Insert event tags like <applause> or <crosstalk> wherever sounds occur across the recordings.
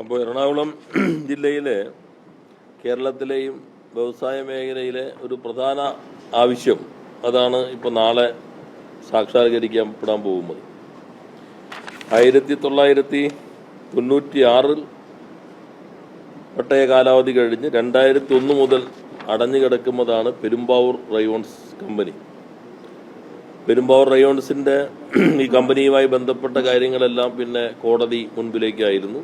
അപ്പോൾ എറണാകുളം <clears throat> ജില്ലയിലെ കേരളത്തിലെയും വ്യവസായ മേഖലയിലെ ഒരു പ്രധാന ആവശ്യം അതാണ് ഇപ്പോൾ നാളെ സാക്ഷാത്കരിക്കപ്പെടാൻ പോകുന്നത്. ആയിരത്തി തൊള്ളായിരത്തി തൊണ്ണൂറ്റി ആറിൽ പട്ടയ കാലാവധി കഴിഞ്ഞ് രണ്ടായിരത്തി ഒന്ന് മുതൽ അടഞ്ഞു കിടക്കുന്നതാണ് പെരുമ്പാവൂർ റയോൺസ് കമ്പനി. പെരുമ്പാവൂർ റയോൺസിന്റെ <clears throat> ഈ കമ്പനിയുമായി ബന്ധപ്പെട്ട കാര്യങ്ങളെല്ലാം പിന്നെ കോടതി മുൻപിലേക്കായിരുന്നു.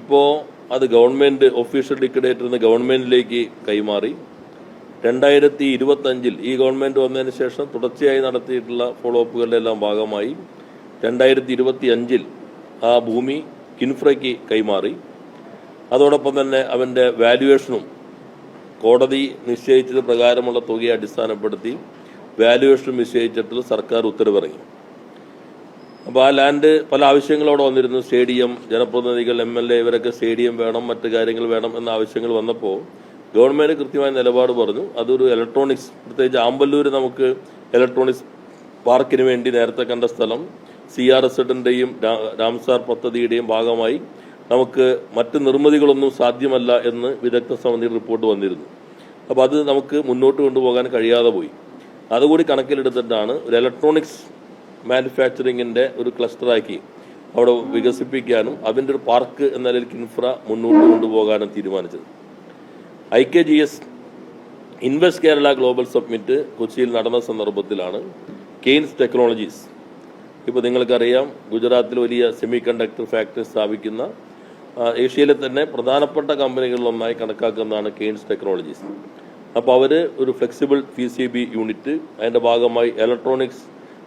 ഇപ്പോൾ അത് ഗവൺമെന്റ് ഒഫീഷ്യൽ ലിക്വിഡേറ്റർ നിന്ന് ഗവൺമെന്റിലേക്ക് കൈമാറി. രണ്ടായിരത്തി ഇരുപത്തഞ്ചിൽ ഈ ഗവൺമെന്റ് വന്നതിന് ശേഷം തുടർച്ചയായി നടത്തിയിട്ടുള്ള ഫോളോ അപ്പുകളുടെ എല്ലാം ഭാഗമായി രണ്ടായിരത്തി ഇരുപത്തി അഞ്ചിൽ ആ ഭൂമി കിൻഫ്രയ്ക്ക് കൈമാറി. അതോടൊപ്പം തന്നെ അവന്റെ വാല്യുവേഷനും കോടതി നിശ്ചയിച്ചത് പ്രകാരമുള്ള തുകയെ അടിസ്ഥാനപ്പെടുത്തി വാല്യുവേഷൻ നിശ്ചയിച്ചിട്ട് സർക്കാർ ഉത്തരവിറങ്ങി. അപ്പോൾ ആ ലാൻഡ് പല ആവശ്യങ്ങളോടെ വന്നിരുന്നു. സ്റ്റേഡിയം ജനപ്രതിനിധികൾ എം എൽ എ ഇവരൊക്കെ സ്റ്റേഡിയം വേണം മറ്റു കാര്യങ്ങൾ വേണം എന്ന ആവശ്യങ്ങൾ വന്നപ്പോൾ ഗവൺമെന്റ് കൃത്യമായ നിലപാട് പറഞ്ഞു. അതൊരു ഇലക്ട്രോണിക്സ് പ്രത്യേകിച്ച് ആമ്പല്ലൂർ നമുക്ക് ഇലക്ട്രോണിക്സ് പാർക്കിന് വേണ്ടി നേരത്തെ കണ്ട സ്ഥലം. സി ആർ എസ് രാംസാർ പദ്ധതിയുടെയും ഭാഗമായി നമുക്ക് മറ്റ് നിർമ്മിതികളൊന്നും സാധ്യമല്ല എന്ന് വിദഗ്ധ സമിതി റിപ്പോർട്ട് വന്നിരുന്നു. അപ്പോൾ അത് നമുക്ക് മുന്നോട്ട് കൊണ്ടുപോകാൻ കഴിയാതെ പോയി. അതുകൂടി കണക്കിലെടുത്തിട്ടാണ് ഒരു ഇലക്ട്രോണിക്സ് മാനുഫാക്ചറിങ്ങിന്റെ ഒരു ക്ലസ്റ്ററാക്കി അവിടെ വികസിപ്പിക്കാനും അതിന്റെ ഒരു പാർക്ക് എന്ന നിലയിൽ ഇൻഫ്ര മുന്നോട്ട് കൊണ്ടുപോകാനും തീരുമാനിച്ചത്. I K G S invest Kerala global summit കൊച്ചിയിൽ നടന്ന സന്ദർഭത്തിലാണ് കെയ്ൻസ് ടെക്നോളജീസ്. ഇപ്പോൾ നിങ്ങൾക്കറിയാം ഗുജറാത്തിൽ വലിയ സെമി കണ്ടക്ടർ ഫാക്ടറി സ്ഥാപിക്കുന്ന ഏഷ്യയിലെ തന്നെ പ്രധാനപ്പെട്ട കമ്പനികളിലൊന്നായി കണക്കാക്കുന്നതാണ് കെയ്ൻസ് ടെക്നോളജീസ്. അപ്പോൾ അവർ ഒരു flexible P C B unit അതിന്റെ ഭാഗമായി ഇലക്ട്രോണിക്സ്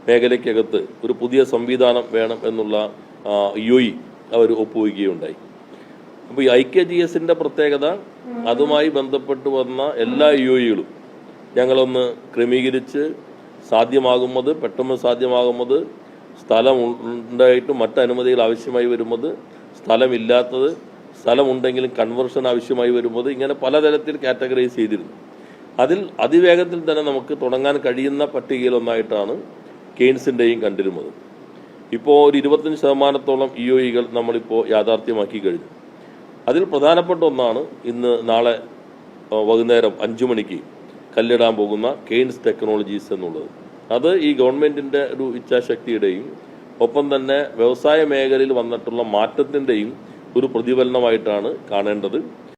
മേഖലയ്ക്കകത്ത് ഒരു പുതിയ സംവിധാനം വേണം എന്നുള്ള യു ഇ അവർ ഒപ്പുവയ്ക്കുകയുണ്ടായി. അപ്പോൾ ഈ ഐ കെ ജി എസിന്റെ പ്രത്യേകത അതുമായി ബന്ധപ്പെട്ട് വന്ന എല്ലാ യു ഇകളും ഞങ്ങളൊന്ന് ക്രമീകരിച്ച് സാധ്യമാകുന്നത് പെട്ടെന്ന് സാധ്യമാകുന്നത് സ്ഥലം ഉണ്ടായിട്ടും മറ്റ് അനുമതികൾ ആവശ്യമായി വരുന്നത് സ്ഥലമില്ലാത്തത് സ്ഥലമുണ്ടെങ്കിലും കൺവേർഷൻ ആവശ്യമായി വരുന്നത് ഇങ്ങനെ പലതരത്തിൽ കാറ്റഗറൈസ് ചെയ്തിരുന്നു. അതിൽ അതിവേഗത്തിൽ തന്നെ നമുക്ക് തുടങ്ങാൻ കഴിയുന്ന പട്ടികയിലൊന്നായിട്ടാണ് കെയ്ൻസിന്റെയും കണ്ടിരുന്നത്. ഇപ്പോൾ ഒരു ഇരുപത്തഞ്ച് ശതമാനത്തോളം ഇ ഒ ഇകൾ നമ്മളിപ്പോൾ യാഥാർത്ഥ്യമാക്കി കഴിഞ്ഞു. അതിൽ പ്രധാനപ്പെട്ട ഒന്നാണ് ഇന്ന് നാളെ വൈകുന്നേരം അഞ്ചു മണിക്ക് കല്ലിടാൻ പോകുന്ന കെയ്ൻസ് ടെക്നോളജീസ് എന്നുള്ളത്. അത് ഈ ഗവൺമെന്റിന്റെ ഒരു ഇച്ഛാശക്തിയുടെയും ഒപ്പം തന്നെ വ്യവസായ മേഖലയിൽ വന്നിട്ടുള്ള മാറ്റത്തിന്റെയും ഒരു പ്രതിഫലനമായിട്ടാണ് കാണേണ്ടത്.